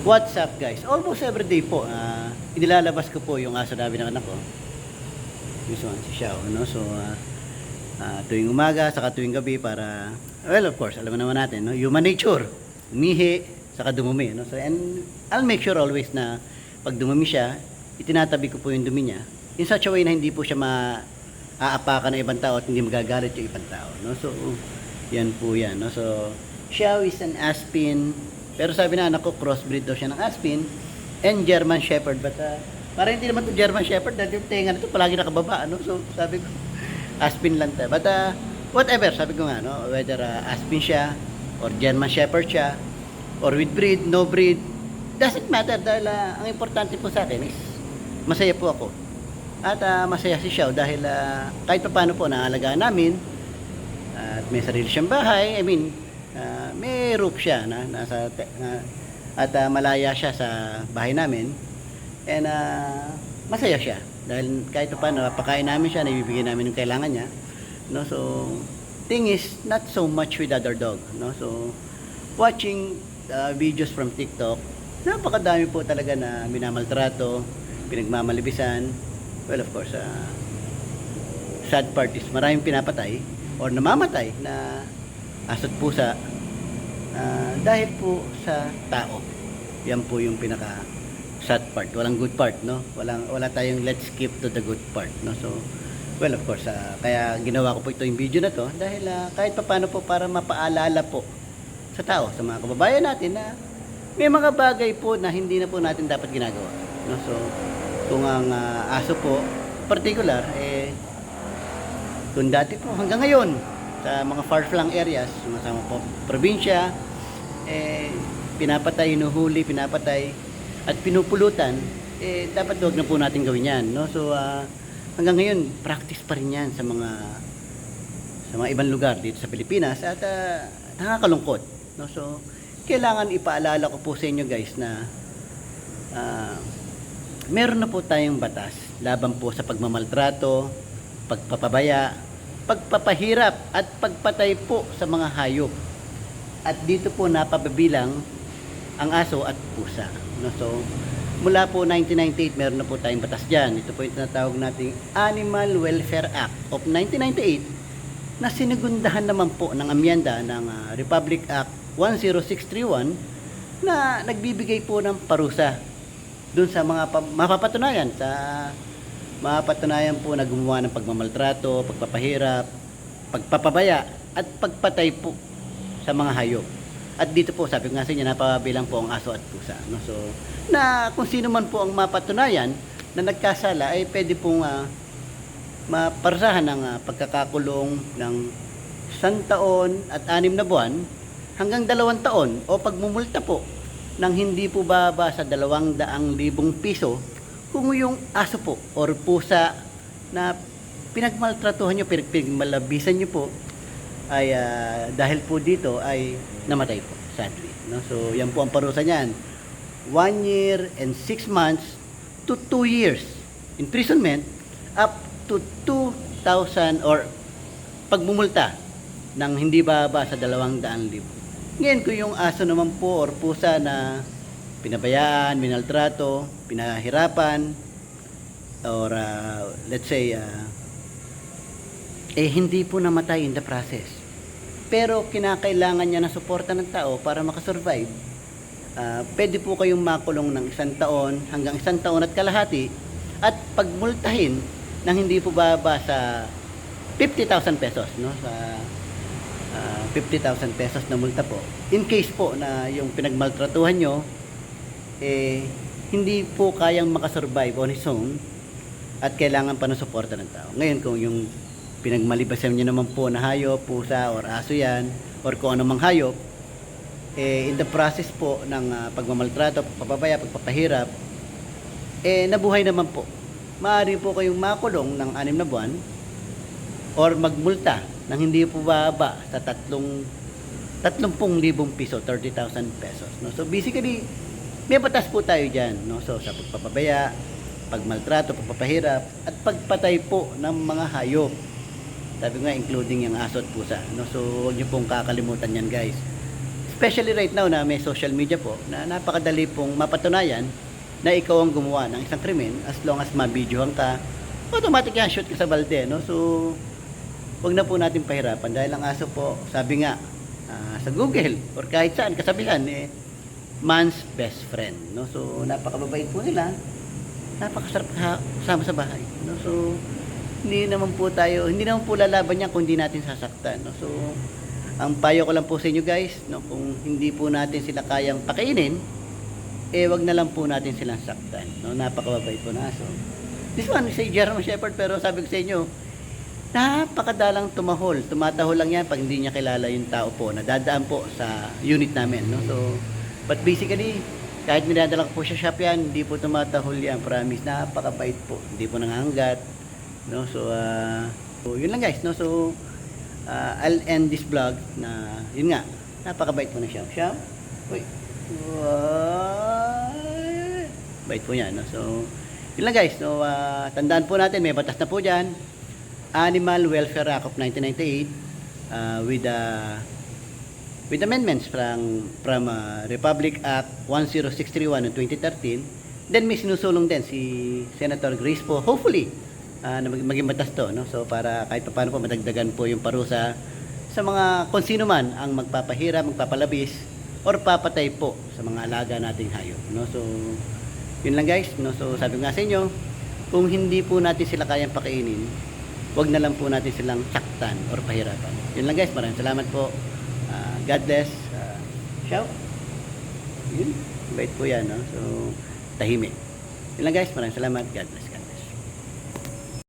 What's up guys? Almost every day po, ah, inilalabas ko po yung aso namin ng anak ko. This one, si Xiao, no? So, ah, ah, tuwing umaga, saka tuwing gabi para, well of course, alam naman natin, no? Human nature, umihi, saka dumumi, no? So, and I'll make sure always na pag dumumi siya, itinatabi ko po yung dumi niya in such a way na hindi po siya maaapakan ng ibang tao at hindi magagalit yung ibang tao, no? So, yan po yan, no? So, Xiao is an Aspin, pero sabi na anak ko, crossbreed daw siya ng Aspin and German Shepherd. But uh, para hindi naman to German Shepherd dahil yung tenga nito palagi nakababa. Ano? So sabi ko, Aspin lang tayo. But uh, whatever, sabi ko nga, no? whether uh, Aspin siya or German Shepherd siya or with breed, no breed, doesn't matter dahil uh, ang importante po sa akin is masaya po ako. At uh, masaya si Xiao dahil uh, kahit pa paano po naalagaan namin at may sarili siyang bahay. I mean, ah, may roof siya na nasa na- at ah, malaya siya sa bahay namin. And ah, masaya siya dahil kahit pa napakain namin siya, nabibigyan namin yung kailangan niya. No, so thing is not so much with other dog, no? So watching ah, videos from TikTok, napakadami po talaga na minamaltrato, pinagmamalibisan. Well, of course, ah, sad part is maraming pinapatay or namamatay na asot pusa ah, dahil po sa tao. Yan po yung pinaka sad part. Walang good part, no? Walang wala tayong let's skip to the good part, no? So, well, of course, ah, kaya ginawa ko po ito yung video na to dahil ah, kahit papaano po para mapaalala po sa tao, sa mga kababayan natin na may mga bagay po na hindi na po natin dapat ginagawa. No? So, kung ang ah, aso po, particular, eh, kung dati po hanggang ngayon sa mga far-flung areas, sumasama po probinsya, eh, pinapatay, hinuhuli, pinapatay, at pinupulutan, eh, dapat huwag na po natin gawin yan. No? So, ah, hanggang ngayon, practice pa rin yan sa mga sa mga ibang lugar dito sa Pilipinas at ah, nakakalungkot. No? So, kailangan ipaalala ko po sa inyo guys na ah, meron na po tayong batas laban po sa pagmamaltrato, pagpapabaya, pagpapahirap at pagpatay po sa mga hayop. At dito po napababilang ang aso at pusa. No? So, mula po 1998, meron na po tayong batas dyan. Ito po yung tinatawag nating Animal Welfare Act of 1998 na sinigundahan naman po ng amyenda ng ah, Republic Act 10631 na nagbibigay po ng parusa dun sa mga pa- mapapatunayan sa mapapatunayan po na gumawa ng pagmamaltrato, pagpapahirap, pagpapabaya at pagpatay po sa mga hayop. At dito po, sabi ko nga sa inyo, napabilang po ang aso at pusa. No? So, na kung sino man po ang mapatunayan na nagkasala, ay pwede pong ah, maparusahan ng ah, pagkakakulong ng isang taon at anim na buwan hanggang dalawang taon o pagmumulta po ng hindi po baba sa dalawang daang libong piso kung yung aso po or pusa na pinagmaltratuhan nyo, pinag- pinagmalabisan nyo po ay ah, dahil po dito ay namatay po sadly. No? So yan po ang parusa niyan. One year and six months to two years imprisonment up to 2,000 or pagmumulta ng hindi bababa sa 200,000. Ngayon kung yung aso naman po or pusa na pinabayaan, minaltrato, pinahirapan, or uh, let's say, uh, eh hindi po namatay in the process. Pero kinakailangan niya ng suporta ng tao para makasurvive. Ah, pwede po kayong makulong ng isang taon hanggang isang taon at kalahati at pagmultahin ng hindi po bababa sa 50,000 pesos no sa ah, 50,000 pesos na multa po in case po na yung pinagmaltratuhan nyo eh hindi po kayang makasurvive on his own at kailangan pa ng suporta ng tao. Ngayon kung yung pinagmalibasan nyo naman po na hayop, pusa or aso yan or kung anumang hayop eh, in the process po ng ah, pagmamaltrato, pagpapabaya, pagpapahirap, eh, nabuhay naman po. Maaari po kayong makulong ng anim na buwan or magmulta ng hindi po bababa sa tatlong tatlumpung libong piso, 30,000 pesos. No? So basically, may batas po tayo dyan. No? So sa pagpapabaya, pagmaltrato, pagpapahirap, at pagpatay po ng mga hayop. Sabi nga, including yung aso at pusa. No? So huwag niyo pong kakalimutan yan guys Especially right now na may social media po na napakadali pong mapatunayan na ikaw ang gumawa ng isang krimen as long as mabidyohan ka, automatic yan shoot ka sa balde, no? So, wag na po natin pahirapan dahil ang aso po, sabi nga, ah, sa Google or kahit saan, kasabihan, eh, man's best friend, no? So, napakababait po nila, napakasarap ka- kasama sa bahay, no? So, hindi naman po tayo, hindi naman po lalaban yan kung hindi natin sasaktan, no? So, ang payo ko lang po sa inyo guys, no, kung hindi po natin sila kayang pakainin, eh wag na lang po natin silang saktan. No? Napakababait po na aso. This one a German Shepherd pero sabi ko sa inyo, napakadalang tumahol. Tumatahol lang yan pag hindi niya kilala yung tao po na dadaan po sa unit namin. No? So, but basically, kahit minadala ko po siya shop yan, hindi po tumatahol yan. Promise, napakabait po. Hindi po nanganggat. No? So, ah, so, yun lang guys. No? So, ah, I'll end this vlog na, yun nga, napakabait po na siya. Siya, uy, Wow. Bait po niya, no? So, yun lang guys. So, ah, tandaan po natin, may batas na po dyan. Animal Welfare Act of 1998 ah, with the with amendments from from ah, Republic Act 10631 ng 2013. Then may sinusulong din si Senator Grace po. Hopefully, ah, na mag- maging batas to, no? So, para kahit pa paano po madagdagan po yung parusa sa mga kung sino man ang magpapahirap, magpapalabis, or papatay po sa mga alaga nating hayop. No? So, yun lang guys. No? So, sabi nga sa inyo, kung hindi po natin sila kayang pakainin, wag na lang po natin silang saktan or pahirapan. Yun lang guys. Maraming salamat po. Ah, God bless. Uh, shout. Yun. Bait po yan. No? So, tahimik. Yun lang guys. Maraming salamat. God bless.